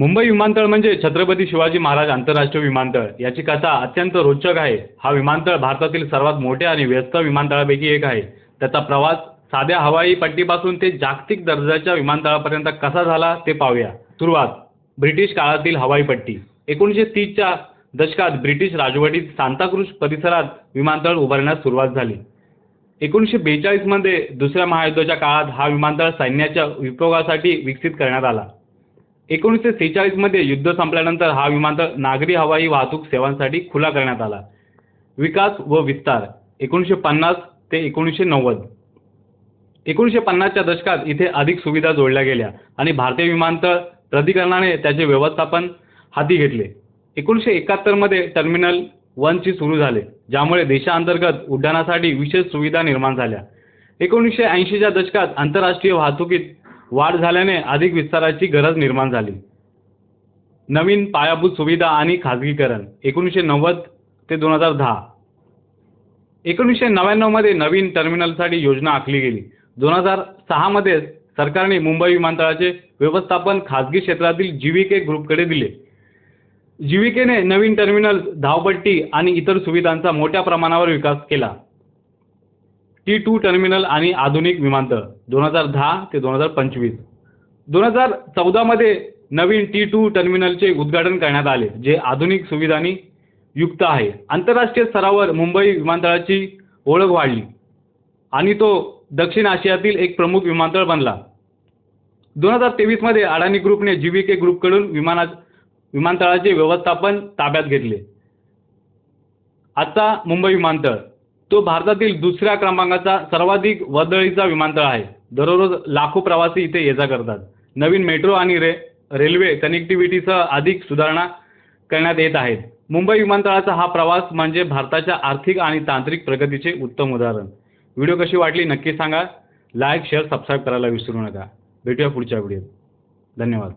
मुंबई विमानतळ म्हणजे छत्रपती शिवाजी महाराज आंतरराष्ट्रीय विमानतळ. याची कथा अत्यंत रोचक आहे. हा विमानतळ भारतातील सर्वात मोठ्या आणि व्यस्त विमानतळापैकी एक आहे. त्याचा प्रवास साध्या हवाई पट्टीपासून ते जागतिक दर्जाच्या विमानतळापर्यंत कसा झाला ते पाहूया. सुरुवात. ब्रिटिश काळातील हवाई पट्टी. एकोणीसशे तीसच्या दशकात ब्रिटिश राजवटीत सांताक्रूज परिसरात विमानतळ उभारण्यास सुरुवात झाली. एकोणीसशे बेचाळीसमध्ये दुसऱ्या महायुद्धाच्या काळात हा विमानतळ सैन्याच्या उपयोगासाठी विकसित करण्यात आला. एकोणीसशे सेहेचाळीसमध्ये युद्ध संपल्यानंतर हा विमानतळ नागरी हवाई वाहतूक सेवांसाठी खुला करण्यात आला. विकास व विस्तार एकोणीसशे पन्नास ते एकोणीसशे नव्वद. एकोणीसशे पन्नासच्या दशकात इथे अधिक सुविधा जोडल्या गेल्या आणि भारतीय विमानतळ प्राधिकरणाने त्याचे व्यवस्थापन हाती घेतले. एकोणीसशे एकाहत्तरमध्ये टर्मिनल वनची सुरू झाले ज्यामुळे देशांतर्गत उड्डाणासाठी विशेष सुविधा निर्माण झाल्या. एकोणीसशे ऐंशीच्या दशकात आंतरराष्ट्रीय वाहतुकीत वाढ झाल्याने अधिक विस्ताराची गरज निर्माण झाली. नवीन पायाभूत सुविधा आणि खाजगीकरण एकोणीसशे नव्वद ते दोन हजार दहा. एकोणीसशे नव्याण्णवमध्ये नवीन टर्मिनलसाठी योजना आखली गेली. दोन हजार सहामध्ये सरकारने मुंबई विमानतळाचे व्यवस्थापन खाजगी क्षेत्रातील जीविके ग्रुपकडे दिले. जीविकेने नवीन टर्मिनल धावपट्टी आणि इतर सुविधांचा मोठ्या प्रमाणावर विकास केला. टी टू टर्मिनल आणि आधुनिक विमानतळ दोन हजार दहा ते दोन हजार पंचवीस. दोन हजार चौदामध्ये नवीन टी टू टर्मिनलचे उद्घाटन करण्यात आले जे आधुनिक सुविधांनी युक्त आहे. आंतरराष्ट्रीय स्तरावर मुंबई विमानतळाची ओळख वाढली आणि तो दक्षिण आशियातील एक प्रमुख विमानतळ बनला. दोन हजार तेवीसमध्ये अडाणी ग्रुपने जी व्ही के ग्रुपकडून विमाना विमानतळाचे व्यवस्थापन ताब्यात घेतले. आता मुंबई विमानतळ तो भारतातील दुसऱ्या क्रमांकाचा सर्वाधिक वर्दळीचा विमानतळ आहे. दररोज लाखो प्रवासी इथे ये जा करतात. नवीन मेट्रो आणि रे रेल्वे कनेक्टिव्हिटीसह अधिक सुधारणा करण्यात येत आहेत. मुंबई विमानतळाचा हा प्रवास म्हणजे भारताच्या आर्थिक आणि तांत्रिक प्रगतीचे उत्तम उदाहरण. व्हिडिओ कशी वाटली नक्की सांगा. लाईक शेअर सबस्क्राईब करायला विसरू नका. भेटूया पुढच्या व्हिडिओत. धन्यवाद.